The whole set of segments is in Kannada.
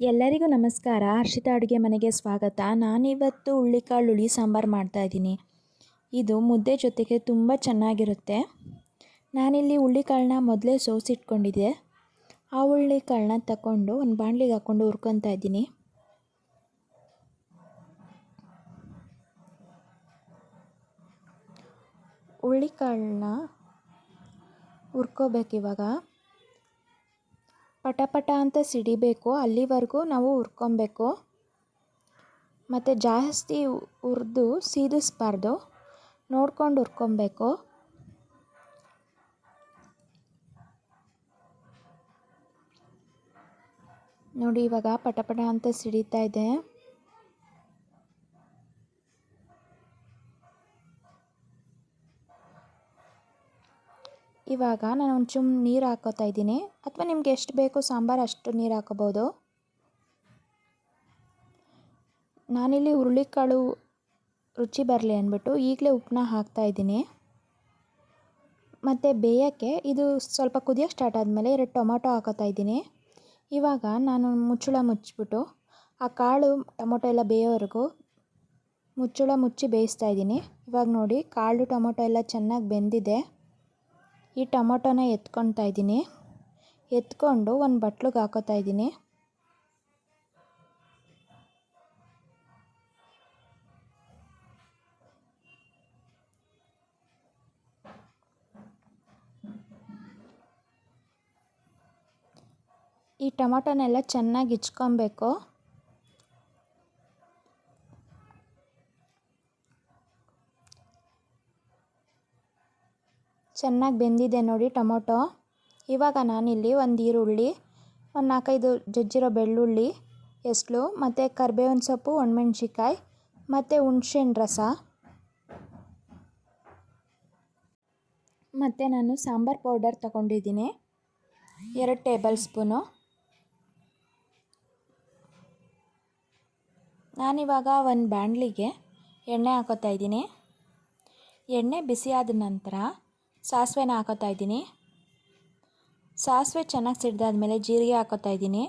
ಎಲ್ಲರಿಗೂ ನಮಸ್ಕಾರ. ಹರ್ಷಿತಾ ಅಡುಗೆ ಮನೆಗೆ ಸ್ವಾಗತ. ನಾನಿವತ್ತು ಹುಳ್ಳಿಕಾಳು ಹುಳಿ ಸಾಂಬಾರು ಮಾಡ್ತಾಯಿದ್ದೀನಿ ಇದು ಮುದ್ದೆ ಜೊತೆಗೆ ತುಂಬ ಚೆನ್ನಾಗಿರುತ್ತೆ. ನಾನಿಲ್ಲಿ ಹುಳ್ಳಿಕಾಳನ್ನ ಮೊದಲೇ ಸೋಸಿಟ್ಕೊಂಡಿದ್ದೆ ಆ ಹುಳ್ಳಿಕಾಳನ್ನ ತಗೊಂಡು ಒಂದು ಬಾಣಲಿಗೆ ಹಾಕ್ಕೊಂಡು ಹುರ್ಕೊತಾ ಇದ್ದೀನಿ. ಹುಳ್ಳಿಕಾಳನ್ನ ಹುರ್ಕೋಬೇಕು ಇವಾಗ ಪಟ ಪಟ ಅಂತ ಸಿಡಿಬೇಕು, ಅಲ್ಲಿವರೆಗೂ ನಾವು ಹುರ್ಕೊಬೇಕು ಮತ್ತು ಜಾಸ್ತಿ ಹುರಿದು ಸೀದಿಸ್ಬಾರ್ದು ನೋಡ್ಕೊಂಡು ಹುರ್ಕೊಬೇಕು ನೋಡಿ ಇವಾಗ ಪಟ ಪಟ ಅಂತ ಸಿಡಿತಾ ಇದೆ. ಇವಾಗ ನಾನು ಒಂದು ಚುಮ್ ನೀರು ಹಾಕೋತಾ ಇದ್ದೀನಿ. ಅಥವಾ ನಿಮ್ಗೆ ಎಷ್ಟು ಬೇಕು ಸಾಂಬಾರು ಅಷ್ಟು ನೀರು ಹಾಕೋಬೋದು. ನಾನಿಲ್ಲಿ ಹುರುಳಿಕಾಳು ರುಚಿ ಬರಲಿ ಅಂದ್ಬಿಟ್ಟು ಈಗಲೇ ಉಪ್ಪನ್ನ ಹಾಕ್ತಾಯಿದ್ದೀನಿ ಮತ್ತು ಬೇಯೋಕ್ಕೆ ಇದು ಸ್ವಲ್ಪ ಕುದಿಯೋಕ್ಕೆ ಸ್ಟಾರ್ಟ್ ಆದಮೇಲೆ ಎರಡು ಟೊಮೊಟೊ ಹಾಕೋತಾ ಇದ್ದೀನಿ. ಇವಾಗ ನಾನು ಮುಚ್ಚಳ ಮುಚ್ಚಿಬಿಟ್ಟು ಆ ಕಾಳು, ಟೊಮೊಟೊ ಎಲ್ಲ ಬೇಯೋವರೆಗೂ ಮುಚ್ಚಳ ಮುಚ್ಚಿ ಬೇಯಿಸ್ತಾ ಇದ್ದೀನಿ. ಇವಾಗ ನೋಡಿ ಕಾಳು, ಟೊಮೊಟೊ ಎಲ್ಲ ಚೆನ್ನಾಗಿ ಬೆಂದಿದೆ. ಈ ಟೊಮೊಟೊನ ಎತ್ಕೊತಾ ಇದ್ದೀನಿ. ಎತ್ಕೊಂಡು ಒಂದು ಬಟ್ಲಿಗೆ ಹಾಕೋತಾ ಇದ್ದೀನಿ. ಈ ಟೊಮೊಟೊನೆಲ್ಲ ಚೆನ್ನಾಗಿ ಇಚ್ಕೊಬೇಕು. ಚೆನ್ನಾಗಿ ಬೆಂದಿದೆ ನೋಡಿ ಟೊಮೊಟೊ. ಇವಾಗ ನಾನಿಲ್ಲಿ ಒಂದು ಈರುಳ್ಳಿ, ಒಂದು ನಾಲ್ಕೈದು ಜಜ್ಜಿರೋ ಬೆಳ್ಳುಳ್ಳಿ ಎಸ್ಳು ಮತ್ತು ಕರ್ಬೇವಿನ ಸೊಪ್ಪು ಒಣಮೆಣ್ಸಿಕಾಯಿ ಮತ್ತು ಹುಣ್ಸೆಹಣ್ಣು ರಸ. ಮತ್ತು ನಾನು ಸಾಂಬಾರು ಪೌಡರ್ ತಗೊಂಡಿದ್ದೀನಿ, ಎರಡು ಟೇಬಲ್ ಸ್ಪೂನು. ನಾನಿವಾಗ ಒಂದು ಬಾಣಲಿಗೆ ಎಣ್ಣೆ ಹಾಕೋತಾ ಇದ್ದೀನಿ. ಎಣ್ಣೆ ಬಿಸಿಯಾದ ನಂತರ ಸಾಸಿವೆನ ಹಾಕೋತಾ ಇದ್ದೀನಿ. ಸಾಸಿವೆ ಚೆನ್ನಾಗಿ ಸಿಡ್ದಾದ್ಮೇಲೆ ಜೀರಿಗೆ ಹಾಕೋತಾ ಇದ್ದೀನಿ.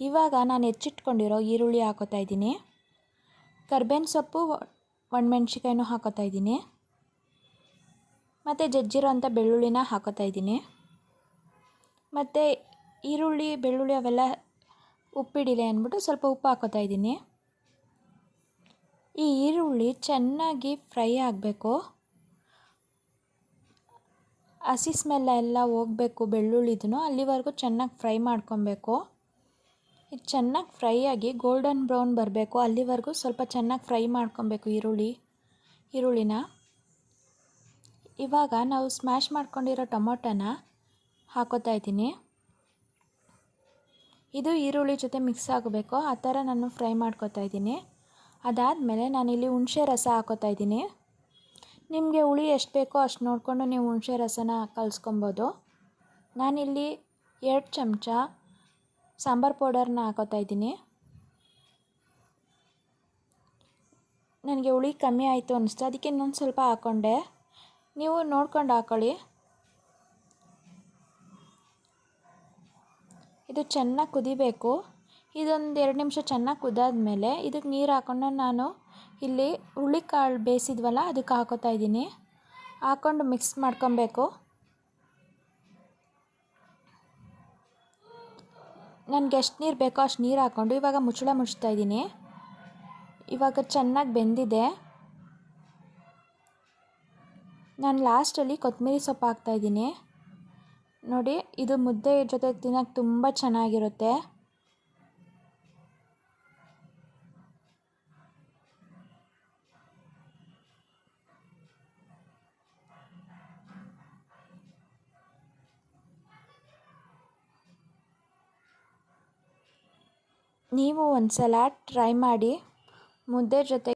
ಇವಾಗ ನಾನು ಹೆಚ್ಚಿಟ್ಕೊಂಡಿರೋ ಈರುಳ್ಳಿ ಹಾಕೋತಾ ಇದ್ದೀನಿ. ಕರ್ಬೇವಿನ ಸೊಪ್ಪು ಒಣಮೆಣ್ಸಿಕಾಯಿನೂ ಹಾಕೋತಾ ಇದ್ದೀನಿ. ಮತ್ತು ಜಜ್ಜಿರೋ ಅಂಥ ಬೆಳ್ಳುಳ್ಳಿನ ಹಾಕೋತಾ ಇದ್ದೀನಿ. ಮತ್ತು ಈರುಳ್ಳಿ, ಬೆಳ್ಳುಳ್ಳಿ ಅವೆಲ್ಲ ಉಪ್ಪಿಡಿಲೆ ಅಂದ್ಬಿಟ್ಟು ಸ್ವಲ್ಪ ಉಪ್ಪು ಹಾಕೋತಾ ಇದ್ದೀನಿ. ಈ ಈರುಳ್ಳಿ ಚೆನ್ನಾಗಿ ಫ್ರೈ ಆಗಬೇಕು. ಹಸಿ ಸ್ಮೆಲ್ ಎಲ್ಲ ಹೋಗಬೇಕು ಬೆಳ್ಳುಳ್ಳಿದು ಅಲ್ಲಿವರೆಗೂ ಚೆನ್ನಾಗಿ ಫ್ರೈ ಮಾಡ್ಕೊಬೇಕು. ಇದು ಚೆನ್ನಾಗಿ ಫ್ರೈ ಆಗಿ ಗೋಲ್ಡನ್ ಬ್ರೌನ್ ಬರಬೇಕು, ಅಲ್ಲಿವರೆಗೂ ಸ್ವಲ್ಪ ಚೆನ್ನಾಗಿ ಫ್ರೈ ಮಾಡ್ಕೊಬೇಕು ಈರುಳ್ಳಿ, ಈರುಳ್ಳಿನ. ಇವಾಗ ನಾವು ಸ್ಮ್ಯಾಶ್ ಮಾಡ್ಕೊಂಡಿರೋ ಟೊಮೊಟೊನ ಹಾಕೋತಾ ಇದ್ದೀನಿ. ಇದು ಈರುಳ್ಳಿ ಜೊತೆ ಮಿಕ್ಸ್ ಆಗಬೇಕು, ಆ ಥರ ನಾನು ಫ್ರೈ ಮಾಡ್ಕೋತಾ ಇದ್ದೀನಿ. ಅದಾದಮೇಲೆ ನಾನಿಲ್ಲಿ ಹುಣಸೆ ರಸ ಹಾಕೋತಾ ಇದ್ದೀನಿ. ನಿಮಗೆ ಹುಳಿ ಎಷ್ಟು ಬೇಕೋ ಅಷ್ಟು ನೋಡಿಕೊಂಡು ನೀವು ಹುಣಸೆ ರಸನ ಕಲಿಸ್ಕೊಬೋದು. ನಾನಿಲ್ಲಿ ಎರಡು ಚಮಚ ಸಾಂಬಾರು ಪೌಡರ್ನ ಹಾಕೋತಾ ಇದ್ದೀನಿ. ನನಗೆ ಹುಳಿ ಕಮ್ಮಿ ಆಯಿತು ಅನಿಸ್ತು. ಅದಕ್ಕೆ ಇನ್ನೊಂದು ಸ್ವಲ್ಪ ಹಾಕ್ಕೊಂಡೆ ನೀವು ನೋಡ್ಕೊಂಡು ಹಾಕೊಳ್ಳಿ. ಇದು ಚೆನ್ನಾಗಿ ಕುದಿಬೇಕು. ಇದೊಂದು ಎರಡು ನಿಮಿಷ ಚೆನ್ನಾಗಿ ಕುದಾದ ಮೇಲೆ ಇದಕ್ಕೆ ನೀರು ಹಾಕ್ಕೊಂಡು ನಾನು ಇಲ್ಲಿ ಹುಳಿಕಾಳು ಬೇಯಿಸಿದ್ವಲ್ಲ, ಅದಕ್ಕೆ ಹಾಕೋತಾ ಇದ್ದೀನಿ. ಹಾಕ್ಕೊಂಡು ಮಿಕ್ಸ್ ಮಾಡ್ಕೊಬೇಕು. ನನಗೆ ಎಷ್ಟು ನೀರು ಬೇಕೋ ಅಷ್ಟು ನೀರು ಹಾಕ್ಕೊಂಡು ಇವಾಗ ಮುಚ್ಚಳ ಮುಚ್ತಾ ಇದ್ದೀನಿ. ಇವಾಗ ಚೆನ್ನಾಗಿ ಬೆಂದಿದೆ. ನಾನು ಲಾಸ್ಟಲ್ಲಿ ಕೊತ್ತಂಬರಿ ಸೊಪ್ಪು ಹಾಕ್ತಾಯಿದ್ದೀನಿ ನೋಡಿ, ಇದು ಮುದ್ದೆ ಜೊತೆಗೆ ತಿನ್ನೋಕ್ಕೆ ತುಂಬ ಚೆನ್ನಾಗಿರುತ್ತೆ. ನೀವು ಒಂದು ಸಲ ಟ್ರೈ ಮಾಡಿ. ಮುದ್ದೆ ಜೊತೆ